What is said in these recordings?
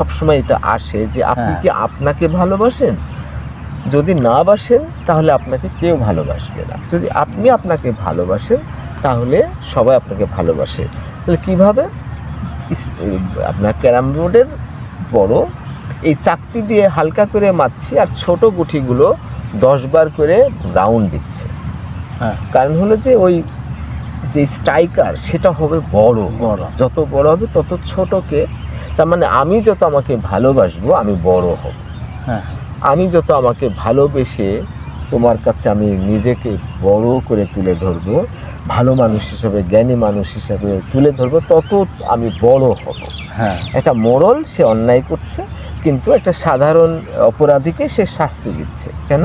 সবসময় এটা আসে যে আপনি হ্যাঁ। কি আপনাকে ভালোবাসেন? যদি না বাসেন তাহলে আপনাকে কেউ ভালোবাসবে না। যদি আপনি আপনাকে ভালোবাসেন তাহলে সবাই আপনাকে ভালোবাসে। তাহলে কীভাবে? আপনার ক্যারাম বোর্ডের বড় এই চাকতি দিয়ে হালকা করে মারছি আর ছোট গুটিগুলো দশ বার করে রাউন্ড দিচ্ছে। হ্যাঁ। কারণ হলো যে ওই যে স্ট্রাইকার সেটা হবে বড়। বড়। যত বড় হবে তত ছোটকে তার মানে আমি যত আমাকে ভালোবাসবো আমি বড় হব। হ্যাঁ। আমি যত আমাকে ভালোবেসে তোমার কাছে আমি নিজেকে বড় করে তুলে ধরবো ভালো মানুষ হিসেবে জ্ঞানী মানুষ হিসেবে তুলে ধরবো তত আমি বড় হব। হ্যাঁ। একটা মোড়ল সে অন্যায় করছে কিন্তু একটা সাধারণ অপরাধীকে সে শাস্তি দিচ্ছে। কেন?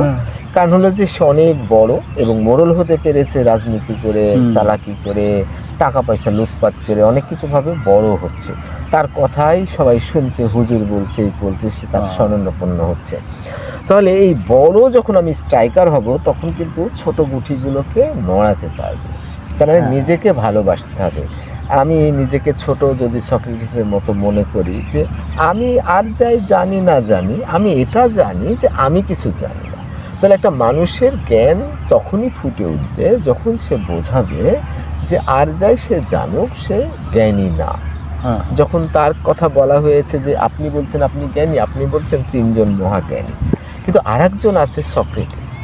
কারণ হলো যে সে অনেক বড় এবং মোড়ল হতে পেরেছে রাজনীতি করে চালাকি করে টাকা পয়সা লুটপাট করে অনেক কিছু ভাবে বড় হচ্ছে। তার কথাই সবাই শুনছে হুজুর বলছে এই বলছে সে তার হ্যাঁ। স্বর্ণপন্ন হচ্ছে। তাহলে এই বড় যখন আমি স্ট্রাইকার হব তখন কিন্তু ছোট গুটিগুলোকে নড়াতে পারব। তার মানে হ্যাঁ। নিজেকে ভালোবাসতে হবে। আমি নিজেকে ছোট যদি সক্রেটিসের মতো মনে করি যে আমি আর যাই জানি না জানি আমি এটা জানি যে আমি কিছু জানি না। তাহলে একটা মানুষের জ্ঞান তখনই ফুটে উঠবে যখন সে বোঝাবে যে আর যাই সে জানুক সে জ্ঞানী না। হ্যাঁ যখন তার কথা বলা হয়েছে যে আপনি বলছেন আপনি জ্ঞানী আপনি বলছেন তিনজন মহাজ্ঞানী। কিন্তু আরেকজন আছে সক্রেটিস।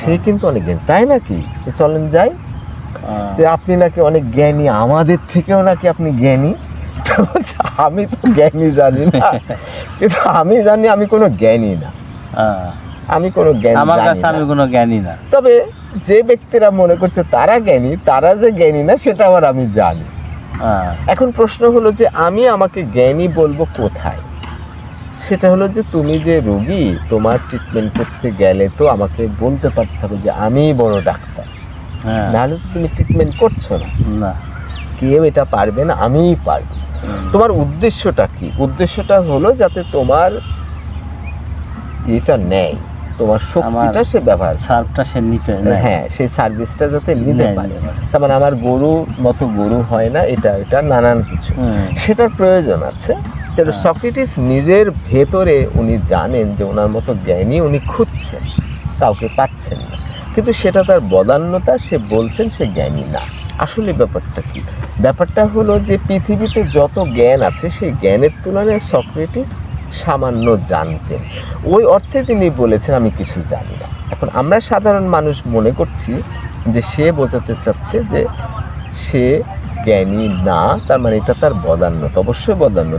সে কিন্তু অনেক জ্ঞানী। তাই নাকি? চলেন যাই। হ্যাঁ। যে আপনি নাকি অনেক জ্ঞানী আমাদের থেকেও নাকি আপনি জ্ঞানী। আমি তো জ্ঞানী জানি না। কিন্তু আমি জানি আমি কোনো জ্ঞানী না। হ্যাঁ। আমি কোনো জ্ঞানী আমার কাছে আমি কোনো জ্ঞানী না। তবে যে ব্যক্তিরা মনে করছে তারা জ্ঞানী তারা যে জ্ঞানী না সেটা আবার আমি জানি। হ্যাঁ। এখন প্রশ্ন হলো যে আমি আমাকে জ্ঞানী বলব কোথায়? সেটা হলো যে তুমি যে রোগী তোমার ট্রিটমেন্ট করতে গেলে তো আমাকে বলতে পারতে হবে যে আমিই বড় ডাক্তার। হ্যাঁ। নাহলে তুমি ট্রিটমেন্ট করছ না। না। কেউ এটা পারবে না আমিই পারব। তোমার উদ্দেশ্যটা কি? উদ্দেশ্যটা হলো যাতে তোমার এটা নেয়। তোমার শক্তিটা সে ব্যবহার সার্ভটা সে নিতে হ্যাঁ সেই সার্ভিসটা যাতে নিতে পারে। তার মানে আমার গরু মতো গরু হয় না এটা এটা নানান কিছু। সেটার প্রয়োজন আছে। কিন্তু হ্যাঁ। সক্রেটিস নিজের ভেতরে উনি জানেন যে ওনার মতো জ্ঞানী উনি খুঁজছেন কাউকে পাচ্ছেন না। কিন্তু সেটা তার বদান্যতা সে বলছেন সে জ্ঞানী না। আসলে ব্যাপারটা কি? ব্যাপারটা হলো যে পৃথিবীতে যত জ্ঞান আছে সেই জ্ঞানের তুলনায় সক্রেটিস সামান্য জানতেন। ওই অর্থে তিনি বলেছেন, আমি কিছু জানি না। এখন আমরা সাধারণ মানুষ মনে করছি যে সে বোঝাতে চাচ্ছে যে সে জ্ঞানী না, তার মানে এটা তার বদান্যতা, অবশ্যই বদান্যতা।